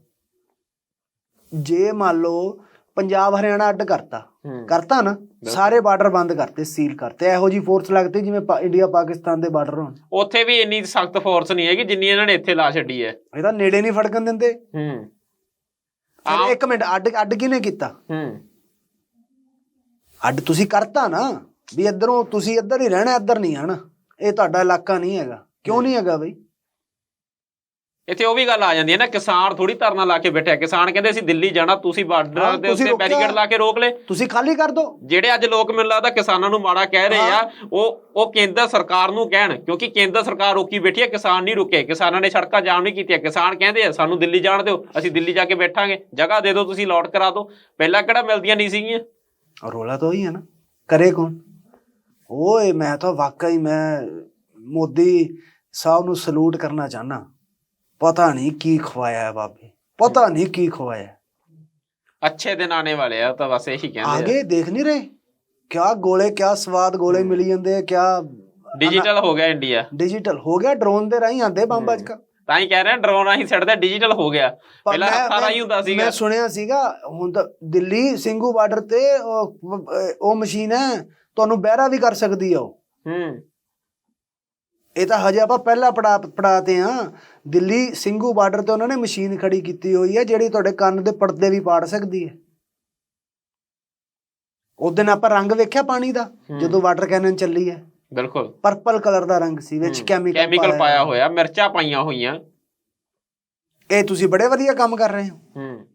ਜੇ ਮੰਨ ਲਓ ਪੰਜਾਬ ਹਰਿਆਣਾ ਅੱਡ ਕਰਤਾ ਕਰਤਾ ਨਾ ਸਾਰੇ ਬਾਰਡਰ ਬੰਦ ਕਰਤੇ ਸੀਲ ਕਰਤੇ। ਇਹੋ ਜੀ ਫੋਰਸ ਲੱਗਦੀ ਜਿਵੇਂ ਇੰਡੀਆ ਪਾਕਿਸਤਾਨ ਦੇ ਬਾਰਡਰ ਹੋਣ। ਉੱਥੇ ਵੀ ਇੰਨੀ ਸਖਤ ਫੋਰਸ ਨਹੀਂ ਹੈਗੀ ਜਿੰਨੀ ਇਹਨਾਂ ਨੇ ਇੱਥੇ ਲਾ ਛੱਡੀ ਹੈ। ਇਹ ਤਾਂ ਨੇੜੇ ਨਹੀਂ ਫੜਕਣ ਦਿੰਦੇ। ਹੂੰ। ਫਿਰ ਇੱਕ ਮਿੰਟ ਅੱਡ ਅੱਡ ਕਿਹਨੇ ਕੀਤਾ? ਹੂੰ। ਅੱਡ ਤੁਸੀਂ ਕਰਤਾ ਨਾ ਵੀ ਇੱਧਰੋਂ ਤੁਸੀਂ ਇੱਧਰ ਹੀ ਰਹਿਣਾ ਇੱਧਰ ਨਹੀਂ ਆਣਾ ਇਹ ਤੁਹਾਡਾ ਇਲਾਕਾ ਨਹੀਂ ਹੈਗਾ। ਕਿਉਂ ਨਹੀਂ ਹੈਗਾ ਬਈ? ਇੱਥੇ ਉਹ ਵੀ ਗੱਲ ਆ ਜਾਂਦੀ ਹੈ ਨਾ ਕਿਸਾਨ ਥੋੜੀ ਧਰਨਾ ਲਾ ਕੇ ਬੈਠਿਆ। ਕਿਸਾਨ ਕਹਿੰਦੇ ਅਸੀਂ ਦਿੱਲੀ ਜਾਣਾ ਤੁਸੀਂ ਹਾਂ, ਬਾਰਡਰ ਦੇ ਉੱਤੇ। ਬੈਰੀਕੇਡ ਲਾ ਕੇ ਰੋਕ ਲਏ ਤੁਸੀਂ ਖਾਲੀ ਕਰ ਦਿਓ ਜਿਹੜੇ ਅੱਜ ਲੋਕ ਮੈਨੂੰ ਲੱਗਦਾ ਕਿਸਾਨਾਂ ਨੂੰ ਮਾੜਾ ਕਹਿ ਰਹੇ ਆ ਉਹ ਉਹ ਕੇਂਦਰ ਸਰਕਾਰ ਨੂੰ ਕਹਿਣ ਕਿਉਂਕਿ ਕੇਂਦਰ ਸਰਕਾਰ ਰੋਕੀ ਬੈਠੀ ਹੈ ਕਿਸਾਨ ਨਹੀਂ ਰੁਕੇ। ਕਿਸਾਨਾਂ ਨੇ ਸੜਕਾਂ ਜਾਮ ਨਹੀਂ ਕੀਤੀਆਂ। ਕਿਸਾਨ ਕਹਿੰਦੇ ਆ ਸਾਨੂੰ ਦਿੱਲੀ ਜਾਣ ਦਿਓ ਅਸੀਂ ਦਿੱਲੀ ਜਾ ਕੇ ਬੈਠਾਂਗੇ। ਜਗ੍ਹਾ ਦੇ ਦਿਓ ਤੁਸੀਂ ਲੋਟ ਕਰਾ ਦਿਓ। ਪਹਿਲਾਂ ਕਿਹੜਾ ਮਿਲਦੀਆਂ ਨਹੀਂ ਸੀਗੀਆਂ? ਔਰ ਰੋਲਾ ਤਾਂ ਉਹੀ ਹੈ ਨਾ। ਕਰੇ ਕੌਣ? ਓਏ ਮੈਂ ਤਾਂ ਵਾਕਈ ਮੈਂ ਮੋਦੀ ਸਾਹਿਬ ਨੂੰ ਸਲੂਟ ਕਰਨਾ ਚਾਹਨਾ ਪਤਾ ਨਹੀਂ ਕੀ ਖਵਾਇਆ ਹੈ ਬਾਬੇ ਪਤਾ ਨਹੀਂ ਕੀ ਖਵਾਇਆ ਹੈ। ਅੱਛੇ ਦਿਨ ਆਣੇ ਵਾਲੇ ਆ ਉਹ ਤਾਂ ਬਸ ਇਹੀ ਕਹਿੰਦੇ ਆਗੇ ਦੇਖ ਨਹੀਂ ਰਹੇ? ਕਿਆ ਗੋਲੇ ਕਿਆ ਸਵਾਦ ਗੋਲੇ। ਮਿਲੀ ਜਾਂਦੇ ਆ ਕਿਆ ਡਿਜੀਟਲ ਹੋ ਗਿਆ ਇੰਡੀਆ ਡਿਜੀਟਲ ਹੋ ਗਿਆ ਡਰੋਨ ਦੇ ਰਾਹੀਂ ਆਂਦੇ ਬੰਬ ਅੱਜ ਕੱਲ੍ਹ। ਤਾਂ ਹੀ ਕਹਿ ਰਹੇ ਡਰੋਨ ਰਾਹੀਂ ਛੱਡਦੇ ਡਿਜੀਟਲ ਹੋ ਗਿਆ। ਪਰ ਪਹਿਲਾਂ ਮੈਂ- ਹੱਥਾਂ ਰਾਹੀਂ ਹੁੰਦਾ ਸੀਗਾ। ਮੈਂ ਸੁਣਿਆ ਸੀਗਾ ਹੁਣ ਤਾਂ ਦਿੱਲੀ ਸਿੰਘੂ ਬਾਰਡਰ ਤੇ ਉਹ ਉਹ ਮਸ਼ੀਨ ਹੈ ਤੁਹਾਨੂੰ ਬਹਿਰਾ ਵੀ ਕਰ ਸਕਦੀ ਆ ਉਹ। ਹੂੰ। ਇਹ ਤਾਂ ਹਜੇ ਆਪਾਂ ਪਹਿਲਾ ਪੜਾ ਪੜਾਤੇ ਆ। ਦਿੱਲੀ ਸਿੰਘੂ ਬਾਰਡਰ ਤੇ ਉਹਨਾਂ ਨੇ ਮਸ਼ੀਨ ਖੜੀ ਕੀਤੀ ਹੋਈ ਹੈ ਜਿਹੜੀ ਤੁਹਾਡੇ ਕੰਨ ਦੇ ਪਰਦੇ ਵੀ ਪਾੜ ਸਕਦੀ ਹੈ। ਉਸ ਦਿਨ ਆਪਾਂ ਰੰਗ ਵੇਖਿਆ ਪਾਣੀ ਦਾ। ਜਦੋਂ ਵਾਟਰ ਕੈਨਨ ਚੱਲੀ ਹੈ। ਬਿਲਕੁਲ। ਪਰਪਲ ਕਲਰ ਦਾ ਰੰਗ ਸੀ ਵਿੱਚ ਕੈਮੀਕਲ ਕੈਮੀਕਲ ਪਾਇਆ ਹੋਇਆ। ਮਿਰਚਾਂ ਪਾਈਆਂ ਹੋਈਆਂ। ਇਹ ਤੁਸੀਂ ਬੜੇ ਵਧੀਆ ਕੰਮ ਕਰ ਰਹੇ ਹੋ। ਹੂੰ।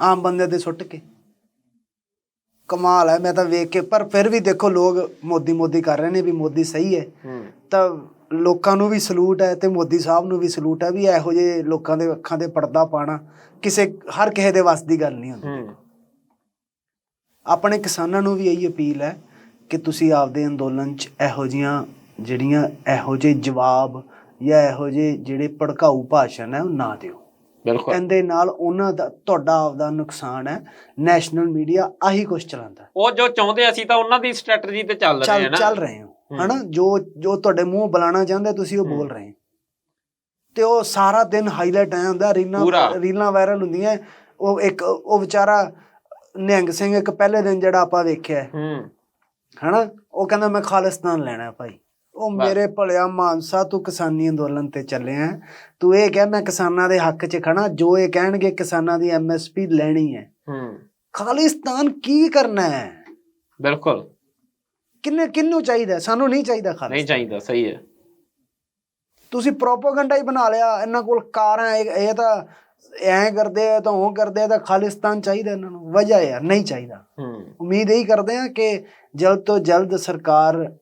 ਆਮ ਬੰਦੇ ਦੇ ਸੁੱਟ ਕੇ। ਕਮਾਲ ਹੈ ਮੈਂ ਤਾਂ ਵੇਖ ਕੇ ਪਰ ਫਿਰ ਵੀ ਦੇਖੋ ਲੋਕ ਮੋਦੀ ਮੋਦੀ ਕਰ ਰਹੇ ਨੇ ਵੀ ਮੋਦੀ ਸਹੀ ਹੂੰ। ਤਾਂ ਲੋਕਾਂ ਨੂੰ ਵੀ ਸਲੂਟ ਹੈ ਤੇ ਮੋਦੀ ਸਾਹਿਬ ਨੂੰ ਵੀ ਸਲੂਟ ਹੈ ਵੀ ਇਹੋ ਜਿਹੇ ਲੋਕਾਂ ਦੇ ਅੱਖਾਂ ਤੇ ਪਰਦਾ ਪਾਣਾ ਕਿਸੇ ਹਰ ਕਿਸੇ ਦੇ ਵੱਸ ਦੀ ਗੱਲ ਨਹੀਂ ਹੁੰਦੀ। ਆਪਣੇ ਕਿਸਾਨਾਂ ਨੂੰ ਵੀ ਇਹੀ ਅਪੀਲ ਹੈ ਕਿ ਤੁਸੀਂ ਆਪਦੇ ਅੰਦੋਲਨ 'ਚ ਇਹੋ ਜੀਆਂ ਜਿਹੜੀਆਂ ਇਹੋ ਜਿਹੇ ਜਵਾਬ ਜਾਂ ਇਹੋ ਜਿਹੇ ਜਿਹੜੇ ਭੜਕਾਊ ਭਾਸ਼ਣ ਹੈ ਉਹ ਨਾ ਦਿਓ। ਬਿਲਕੁਲ। ਇਹਦੇ ਨਾਲ ਉਹਨਾਂ ਦਾ ਤੁਹਾਡਾ ਆਪਦਾ ਨੁਕਸਾਨ ਹੈ ਨੈਸ਼ਨਲ ਮੀਡੀਆ ਆਹੀ ਕੁਝ ਚਲਾਉਂਦਾ। ਉਹ ਜੋ ਚਾਹੁੰਦੇ ਅਸੀਂ ਤਾਂ ਉਹਨਾਂ ਦੀ ਸਟ੍ਰੈਟਜੀ ਤੇ ਚੱਲ ਰਹੇ ਹਾਂ ਚੱਲ ਨਾ। ਚੱਲ ਰਹੇ ਹੂੰ। ਹਨਾ? ਜੋ ਜੋ ਤੁਹਾਡੇ ਮੂੰਹ ਬੁਲਾਣਾ ਚਾਹੁੰਦੇ ਤੁਸੀਂ ਉਹ। ਬੋਲ ਰਹੇ ਤੇ ਉਹ ਸਾਰਾ ਦਿਨ ਹਾਈਲਾਈਟ ਆਇਆ ਹੁੰਦਾ ਰੀਲਾਂ। ਰੀਲਾਂ ਵਾਇਰਲ ਹੁੰਦੀਆਂ। ਉਹ ਇੱਕ ਉਹ ਵਿਚਾਰਾ ਨਿਹੰਗ ਸਿੰਘ ਇੱਕ ਪਹਿਲੇ ਦਿਨ ਜਿਹੜਾ ਆਪਾਂ ਵੇਖਿਆ। ਹਨਾ? ਉਹ ਕਹਿੰਦਾ ਮੈਂ ਖਾਲਿਸਤਾਨ ਲੈਣਾ ਭਾਈ। ਉਹ। ਮੇਰੇ ਭਲਿਆ ਮਾਨਸਾ ਤੂੰ ਕਿਸਾਨੀ ਅੰਦੋਲਨ ਤੇ ਚੱਲਿਆ ਤੂੰ ਇਹ ਕਹਿ ਮੈਂ ਕਿਸਾਨਾਂ ਦੇ ਹੱਕ 'ਚ ਖੜਾ ਜੋ ਇਹ ਕਹਿਣਗੇ ਕਿਸਾਨਾਂ ਦੀ ਐਮਐਸਪੀ ਲੈਣੀ ਹੈ। ਹੂੰ। ਖਾਲਿਸਤਾਨ ਕੀ ਕਰਨਾ ਹੈ? ਬਿਲਕੁਲ। ਕਿੰਨੇ ਕਿੰਨੂੰ ਚਾਹੀਦਾ? ਸਾਨੂੰ ਨਹੀਂ ਚਾਹੀਦਾ ਨਹੀਂ ਖਾਲਿਸਤਾਨ ਚਾਹੀਦਾ ਸਹੀ ਹੈ। ਤੁਸੀਂ ਪ੍ਰੋਪਾਗੈਂਡਾ ਹੀ ਬਣਾ ਲਿਆ ਇਹਨਾਂ ਕੋਲ ਕਾਰਾਂ ਇਹ ਤਾਂ ਐਂ ਕਰਦੇ ਆ ਤਾਂ ਉਹ ਕਰਦੇ ਆ ਤਾਂ ਖਾਲਿਸਤਾਨ ਚਾਹੀਦਾ ਇਹਨਾਂ ਨੂੰ। ਵਜ੍ਹਾ ਯਾਰ ਨਹੀਂ ਚਾਹੀਦਾ। ਹੂੰ। ਉਮੀਦ ਇਹੀ ਕਰਦੇ ਆ ਕਿ ਜਲਦ ਤੋਂ ਜਲਦ ਸਰਕਾਰ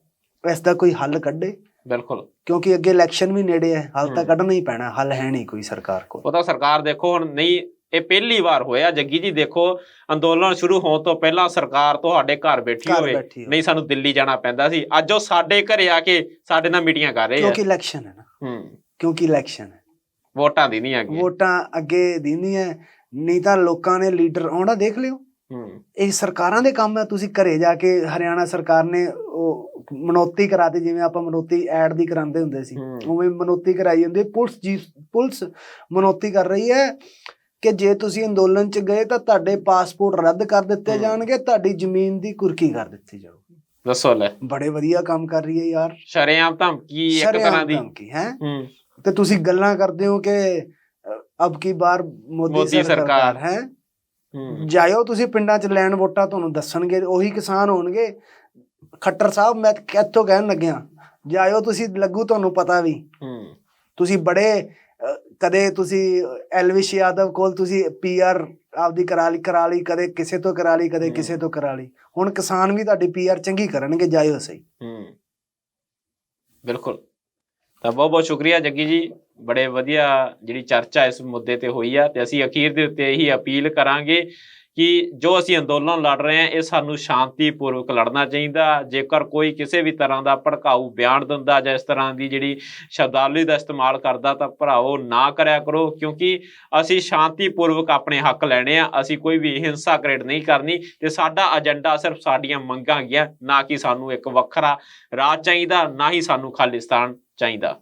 ਇਸ ਦਾ ਕੋਈ ਹੱਲ ਕੱਢੇ। ਬਿਲਕੁਲ। ਕਿਉਂਕਿ ਅੱਗੇ ਇਲੈਕਸ਼ਨ ਵੀ ਨੇੜੇ ਹੈ ਹੱਲ ਤਾਂ। ਕੱਢਣਾ ਹੀ ਪੈਣਾ ਹੱਲ ਹੈ ਨਹੀਂ ਕੋਈ ਸਰਕਾਰ ਕੋਲ। ਉਹ ਤਾਂ ਸਰਕਾਰ ਦੇਖੋ ਹੁਣ ਨਹੀਂ ਇਹ ਪਹਿਲੀ ਵਾਰ ਹੋਇਆ। ਜੱਗੀ ਜੀ ਦੇਖੋ ਅੰਦੋਲਨ ਸ਼ੁਰੂ ਹੋਣ ਤੋਂ ਪਹਿਲਾਂ ਸਰਕਾਰ ਤੁਹਾਡੇ ਘਰ ਬੈਠੀ ਹੋਵੇ। ਨਹੀਂ ਸਾਨੂੰ ਦਿੱਲੀ ਜਾਣਾ ਪੈਂਦਾ ਸੀ। ਅੱਜ ਉਹ ਸਾਡੇ ਘਰੇ ਆ ਕੇ ਸਾਡੇ ਨਾਲ ਮੀਟਿੰਗਾਂ ਕਰ ਰਹੇ ਆ। ਕਿਉਂਕਿ ਇਲੈਕਸ਼ਨ ਹੈ ਨਾ। ਹੂੰ। ਕਿਉਂਕਿ ਇਲੈਕਸ਼ਨ ਹੈ। ਵੋਟਾਂ ਦੀ ਨਹੀਂ ਹੈਗੀ ਵੋਟਾਂ ਅੱਗੇ ਦਿੰਦੀਆਂ ਨਹੀਂ ਤਾਂ ਲੋਕਾਂ ਨੇ ਲੀਡਰ ਆਉਣਾ ਦੇਖ ਲਿਓ। ਹੂੰ। ਇਹ ਸਰਕਾਰਾਂ ਦੇ ਕੰਮ ਹੈ। ਤੁਸੀਂ ਘਰੇ ਜਾ ਕੇ ਹਰਿਆਣਾ ਸਰਕਾਰ ਨੇ ਉਹ ਮਨੋਤੀ ਕਰਾਤੀ ਜਿਵੇਂ ਆਪਾਂ ਮਨੋਤੀ ਐਡ ਦੀ ਕਰਾਉਂਦੇ ਹੁੰਦੇ ਸੀ। ਹੂੰ। ਉਵੇਂ ਮਨੋਤੀ ਕਰਾਈ ਜਾਂਦੀ ਹੈ। ਪੁਲਿਸ ਜੀ ਪੁਲਿਸ ਮਨੋਤੀ ਕਰ ਰਹੀ ਹੈ। ਕਿ ਜੇ ਤੁਸੀਂ ਅੰਦੋਲਨ ਚ ਗਏ ਤਾਂ ਤੁਹਾਡੇ ਪਾਸਪੋਰਟ ਰੱਦ ਕਰ ਦਿੱਤੇ। ਜਾਣਗੇ ਤੁਹਾਡੀ ਜ਼ਮੀਨ ਦੀ ਕੁਰਕੀ ਕਰ ਦਿੱਤੀ ਜਾਊਗੀ। ਦੱਸੋ ਲੈ। ਬੜੇ ਵਧੀਆ ਕੰਮ ਕਰ ਰਹੀ ਹੈ ਯਾਰ। ਸ਼ਰੇਆਮ ਧਮਕੀ ਇੱਕ ਤਰ੍ਹਾਂ ਦੀ। ਧਮਕੀ ਹੈ? ਤੇ ਤੁਸੀਂ ਗੱਲਾਂ ਕਰਦੇ ਹੋ ਕਿ ਅਬ ਕੀ ਬਾਰ ਮੋਦੀ ਸਰਕਾਰ। ਹੈ? ਜਾਇਓ ਤੁਸੀਂ ਪਿੰਡਾਂ 'ਚ ਲੈਣ ਵੋਟਾਂ ਤੁਹਾਨੂੰ ਦੱਸਣਗੇ ਉਹੀ ਕਿਸਾਨ ਹੋਣਗੇ। ਖੱਟਰ ਸਾਹਿਬ ਮੈਂ ਕਿੱਥੋਂ ਕਹਿਣ ਲੱਗਿਆ ਜਾਇਓ ਤੁਸੀਂ ਲੱਗੂ ਤੁਹਾਨੂੰ ਪਤਾ ਵੀ। ਤੁਸੀਂ ਬੜੇ ਕਦੇ ਤੁਸੀਂ ਐਲਵਿਸ਼ ਯਾਦਵ ਕੋਲ ਤੁਸੀਂ ਪੀਆਰ ਆਪਦੀ ਕਰਾ ਲਈ ਕਰਾ ਲਈ ਕਦੇ ਕਿਸੇ ਤੋਂ ਕਰਾ ਲਈ ਕਦੇ। ਕਿਸੇ ਤੋਂ ਕਰਾ ਲਈ। ਹੁਣ ਕਿਸਾਨ ਵੀ ਤੁਹਾਡੀ ਪੀਆਰ ਚੰਗੀ ਕਰਨਗੇ ਜਾਇਓ ਸਹੀ। ਹੂੰ। ਬਿਲਕੁਲ। ਤਾਂ ਬਹੁਤ ਬਹੁਤ ਸ਼ੁਕਰੀਆ ਜੱਗੀ ਜੀ। ਬੜੇ ਵਧੀਆ ਜਿਹੜੀ ਚਰਚਾ ਇਸ ਮੁੱਦੇ ਤੇ ਹੋਈ ਆ ਤੇ ਅਸੀਂ ਅਖੀਰ ਦੇ ਉੱਤੇ ਇਹੀ ਅਪੀਲ ਕਰਾਂਗੇ ਕਿ ਜੋ ਅਸੀਂ ਅੰਦੋਲਨ ਲੜ ਰਹੇ ਹਾਂ, ਇਹ ਸਾਨੂੰ ਸ਼ਾਂਤੀਪੂਰਵਕ ਲੜਨਾ ਚਾਹੀਦਾ। ਜੇਕਰ ਕੋਈ ਕਿਸੇ ਵੀ ਤਰ੍ਹਾਂ ਦਾ ਭੜਕਾਊ ਬਿਆਨ ਦਿੰਦਾ ਜਾਂ ਇਸ ਤਰ੍ਹਾਂ ਦੀ ਜਿਹੜੀ ਸ਼ਬਦਾਵਲੀ ਦਾ ਇਸਤੇਮਾਲ ਕਰਦਾ ਤਾਂ ਭਰਾਓ ਨਾ ਕਰਿਆ ਕਰੋ, ਕਿਉਂਕਿ ਅਸੀਂ ਸ਼ਾਂਤੀਪੂਰਵਕ ਆਪਣੇ ਹੱਕ ਲੈਣੇ ਆ। ਅਸੀਂ ਕੋਈ ਵੀ ਹਿੰਸਾ ਕ੍ਰੀਏਟ ਨਹੀਂ ਕਰਨੀ ਤੇ ਸਾਡਾ ਏਜੰਡਾ ਸਿਰਫ ਸਾਡੀਆਂ ਮੰਗਾਂ ਗਿਆ ਨਾ ਕਿ ਸਾਨੂੰ ਇੱਕ ਵੱਖਰਾ ਰਾਜ ਚਾਹੀਦਾ, ਨਾ ਹੀ ਸਾਨੂੰ ਖਾਲਿਸਤਾਨ ਚਾਹੀਦਾ।